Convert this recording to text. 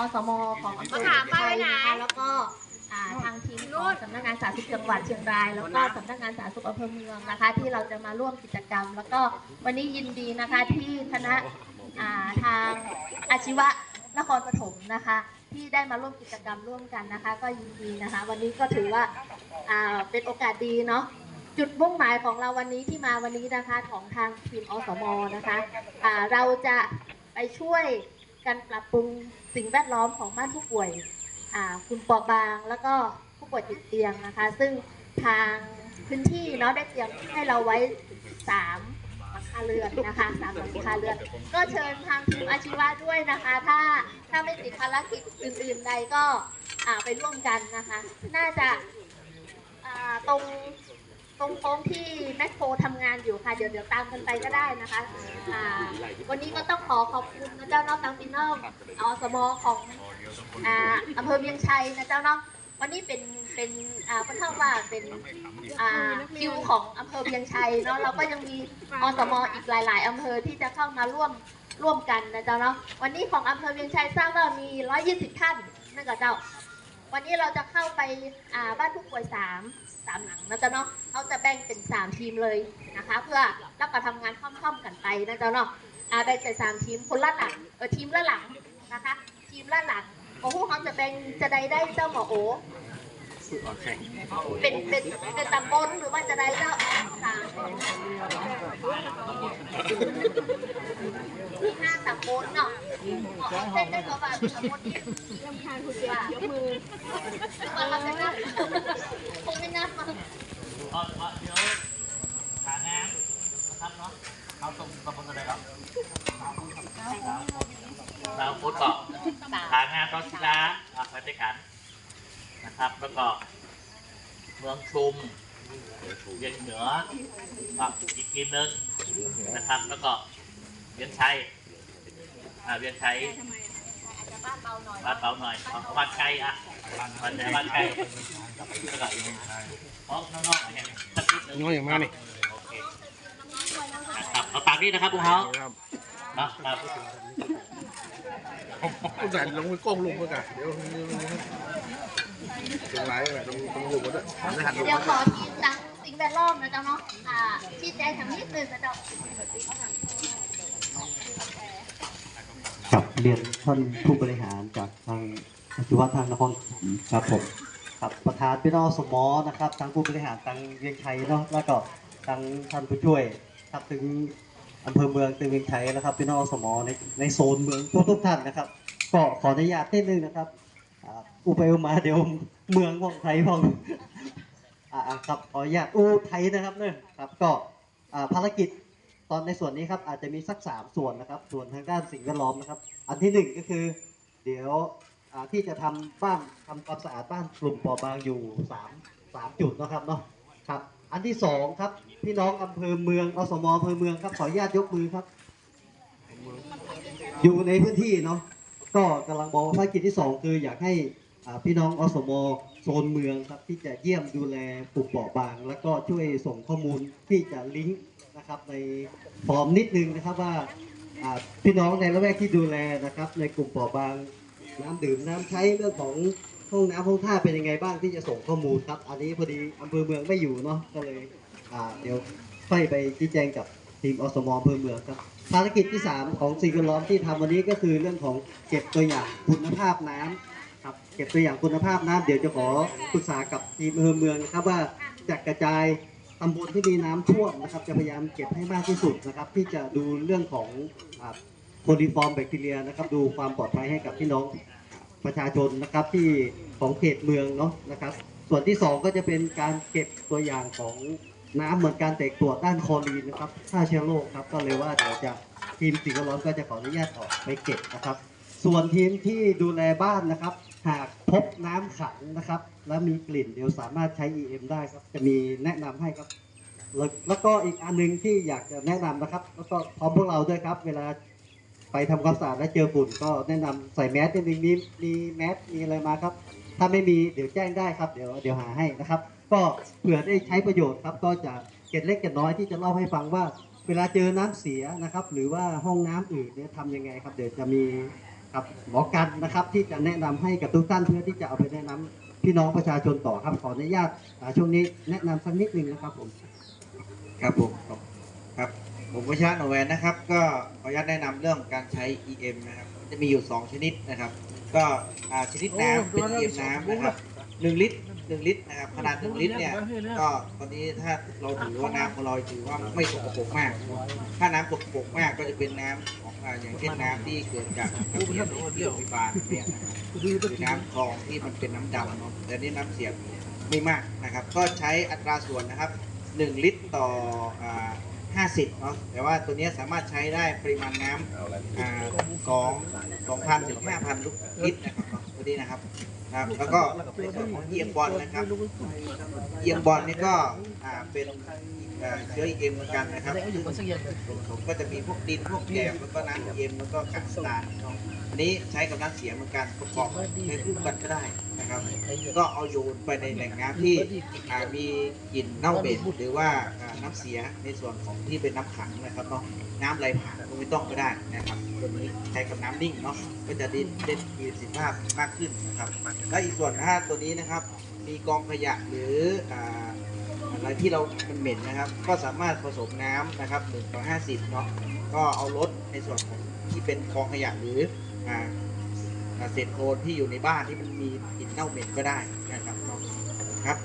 อสมของอำเภอมะขามป้าไว้ไหนนะคะแล้วก็อ่าทางทีมของสำนักงานสาธารณสุขจังหวัดเชียงราย แล้วก็สำนักงานสาธารณสุขอำเภอเมืองนะคะ ที่เราจะมาร่วมกิจกรรม แล้วก็วันนี้ยินดีนะคะที่คณะอ่าทางอาชีวะนครปฐมนะคะ ที่ได้มาร่วมกิจกรรมร่วมกันนะคะ ก็ยินดีนะคะ วันนี้ก็ถือว่าอ่าเป็นโอกาสดีเนาะจุดมุ่งหมายของเราวันนี้ที่มาวันนี้นะคะของทางทีมอสมนะคะอ่าเราจะไปช่วย กันปรับปรุงสิ่งแวดล้อมของบ้านผู้ป่วยอ่ากลุ่มเปราะบาง แล้วก็ผู้ป่วยติดเตียงนะคะ ซึ่งทางพื้นที่เนาะได้เตรียมให้เราไว้สามหลังคาเรือนนะคะสามหลังคาเรือน ก็เชิญทางทีมอาชีวะด้วยนะคะ ถ้าถ้าไม่ติดภารกิจอื่นๆใดก็ไปร่วมกันนะคะ น่าจะตรง ตรงโค้งที่แมคโครทำงานอยู่ค่ะ เดี๋ยวเดี๋ยวตามกันไปก็ได้นะคะอ่าวันนี้ก็ต้องขอขอบคุณนะเจ้าน้องตังปินนอกอสมของอ่าอำเภอเวียงชัยนะเจ้าน้องวันนี้เป็นเป็นอ่าค่าว่าเป็นอ่าคิวของอำเภอเวียงชัยเนาะเราก็ยังมีอสมอีกหลาย ๆอำเภอที่จะเข้ามาร่วมร่วมกันนะเจ้าเนาะวันนี้ของอำเภอเวียงชัยทราบว่ามี 120 ท่านนั่นก็เจ้า วันนี้เราจะเข้าไปอ่าบ้านผู้ป่วยสามสามหลังนะจ๊ะเนาะเขาจะแบ่งเป็นสามทีมเลยนะคะ เพื่อแล้วก็ทำงานค่อมๆกันไปนะจ๊ะเนาะอ่าแบ่งเป็นสามทีมคนละหลังเออทีมละหลังนะคะ ทีมละหลังโอ้โหเขาจะแบ่งจะได้ได้เจ้าหมอโอเป็นเป็นเป็นตำบลหรือว่าจะได้เจ้าสามห้าตำบลเนาะอ๋อเส้นได้ก็ว่าตำบลนี้ลำคาญคุณเดียวยกมือมาเราจะนับคงไม่นับมา พ อพอเดี๋ยวหางานนะครับเนาะเอาตรงตำบลอะไรครับดาวพุธเกาะหางานตอนศิลาอะไปขันนะครับ แล้วก็เมืองชุมเวียงเหนืออะอีกทีมนึงนะครับ แล้วก็เวียงชัยอ่าเวียงชัย บ้านเบาหน่อยบ้านเบาหน่อยเอาบ้านไกลอะบ้านไหนบ้านไกลแล้วก็เพราะน้องๆเนี่ยสักนิดนึงน้อยอย่างมากนี่โอเคนะครับเอาตามนี้นะครับพวกเขาครับเนาะครับต้องใส่ลงไปก้มลงเพื่อกันเดี๋ยวตรงไหนแบบตรงตรงลงมาด้วยไม่หันลงเดี๋ยวมาขอทีมดังสิ่งแวดล้อมนะเจ้าเนาะอ่าชี้แจงทางนิดนึงนะเจ้า กับเรียนท่านผู้บริหารจากทางอาชีวะทางนครปฐมครับผมกับประธานพี่น้องสมอนะครับทางผู้บริหารทางเวียงชัยเนาะแล้วก็ทางท่านผู้ช่วยครับถึงอำเภอเมืองตึงเวียงชัยนะครับพี่น้องสมอในในโซนเมืองทุกทุกท่านนะครับ ก็ขออนุญาตนิดนึงนะครับอุไปอุมาเดี๋ยวเมืองว่องไทยพองอ่าอ่าครับขออนุญาตอู้ไทยนะครับเนอะครับก็อ่าภารกิจ ตอนในส่วนนี้ครับอาจจะมีสักสามส่วนนะครับ ส่วนทางด้านสิ่งแวดล้อมนะครับ อันที่หนึ่งก็คือ เดี๋ยวที่จะทำบ้านทำความสะอาดบ้านกลุ่มปราะบางอยู่สามสามจุดนะครับเนาะครับ อันที่สองครับ พี่น้องอำเภอเมืองอสมอำเภอเมืองครับขออนุญาตยกมือครับ อยู่ในพื้นที่เนาะก็กำลังบอกว่าภารกิจที่สองคืออยากให้ พี่น้องอสมโซนเมืองครับที่จะเยี่ยมดูแลกลุ่มเปราะบาง แล้วก็ช่วยส่งข้อมูลที่จะลิงก์นะครับในฟอร์มนิดนึงนะครับว่าพี่น้องในละแวกที่ดูแลนะครับในกลุ่มเปราะบางน้ำดื่มน้ำใช้เรื่องของห้องน้ำห้องท่าเป็นยังไงบ้างที่จะส่งข้อมูลครับ อันนี้พอดีอำเภอเมืองไม่อยู่เนาะก็เลยเดี๋ยวค่อยไปชี้แจงกับทีมอสมอำเภอเมืองครับภารกิจที่ 3 ของสิ่งแวดล้อมที่ทำวันนี้ก็คือเรื่องของเก็บตัวอย่างคุณภาพน้ำ ครับเก็บตัวอย่างคุณภาพน้ำเดี๋ยวจะขอปรึกษากับทีมอำเภอเมืองนะครับว่าจะกระจายตำบลที่มีน้ำท่วมนะครับ จะพยายามเก็บให้มากที่สุดนะครับที่จะดูเรื่องของโคลิฟอร์มแบคทีเรียนะครับ ดูความปลอดภัยให้กับพี่น้องประชาชนนะครับที่ของเขตเมืองเนาะนะครับ ส่วนที่ 2 ก็จะเป็นการเก็บตัวอย่างของน้ำเหมือนการแตกตัวด้านคลอรีนนะครับฆ่าเชื้อโรคครับก็เลยว่าเดี๋ยวจะทีมสิ่งแวดล้อมก็จะขออนุญาตออกไปเก็บนะครับ ส่วนทีมที่ดูแลบ้านนะครับ หากพบน้ำขังนะครับ และมีกลิ่นเดี๋ยวสามารถใช้ EM ได้ครับ จะมีแนะนำให้ครับ แล้วแล้วก็อีกอันหนึงที่อยากจะแนะนำนะครับ แล้วก็พร้อมพวกเราด้วยครับ เวลาไปทำความสะอาดและเจอฝุ่นก็แนะนำใส่แมสนิดนึงมีมีแมสมีอะไรมาครับ ถ้าไม่มีเดี๋ยวแจ้งได้ครับ เดี๋ยวเดี๋ยวหาให้นะครับ ก็เผื่อได้ใช้ประโยชน์ครับ ก็จะเก็ดเล็กเก็ดน้อยที่จะเล่าให้ฟังว่า เวลาเจอน้ำเสียนะครับ หรือว่าห้องน้ำอื่นเนี่ยทำยังไงครับ เดี๋ยวจะมี ครับหมอกันนะครับที่จะแนะนำให้กับทุกท่านเพื่อที่จะเอาไปแนะนำพี่น้องประชาชนต่อครับขออนุญาตช่วงนี้แนะนำสักนิดนึงนะครับผมครับผมครับผมวชระหนแวนนะครับ ก็ขออนุญาตแนะนำเรื่องการใช้ EM นะครับจะมีอยู่ 2 ชนิดนะครับ ก็ชนิดน้ำเป็น EM น้ำนะครับ1ลิตร 1ลิตรนะครับขนาด1ลิตรเนี่ยก็ตอนนี้ถ้าเราถือว่าน้ำของเราถือว่าไม่สกปรกมาก ถ้าน้ำสกปรกมากก็จะเป็นน้ำของอ่าอย่างเช่นน้ำที่เกิดจากน้ำเสียในที่โรงพยาบาลเนี่ยนะครับหรือน้ำคลองที่มันเป็นน้ำดำเนาะแต่นี่น้ำเสียไม่มากนะครับ ก็ใช้อัตราส่วนนะครับ 1 ลิตรต่ออ่า50เนาะแต่ว่าตัวเนี้ยสามารถใช้ได้ปริมาณน้ำอ่าสองสองพันถึงห้าพันลิตรนะครับเนี้นะครับครับแล้วก็ในส่วนของเยียมบอลนะครับเยียมบอลนี่ก็อ่าเป็นอ่าเชื้อเอ็มเหมือนกันนะครับซึ่งผมก็จะมีพวกดินพวกแกบแล้วก็น้ำเอ็มแล้วก็กากน้ำตาลเนาะอันนี้ใช้กับน้ำเสียเหมือนกันประกอบในรูปกันก็ได้นะครับ ก็เอาโยนไปในแหล่งน้ำที่อ่ามีกลิ่นเน่าเหม็นหรือว่าอ่าน้ำเสียในส่วนของที่เป็นน้ำขังนะครับเนาะน้ำไหลผ่านก็ไม่ต้องก็ได้นะครับ ตัวนี้ใช้กับน้ำนิ่งเนาะก็จะได้ได้มีประสิทธิภาพมากขึ้นนะครับและอีกส่วนถ้าตัวนี้นะครับ มีกองขยะหรืออะไรที่เรามันเหม็นนะครับ ก็สามารถผสมน้ำนะครับหนึ่งต่อห้าสิบเนาะก็เอาลดในส่วนของที่เป็นกองขยะหรือเศษโคลนที่อยู่ในบ้านที่มันมีกลิ่นเน่าเหม็นก็ได้นะครับเนาะครับ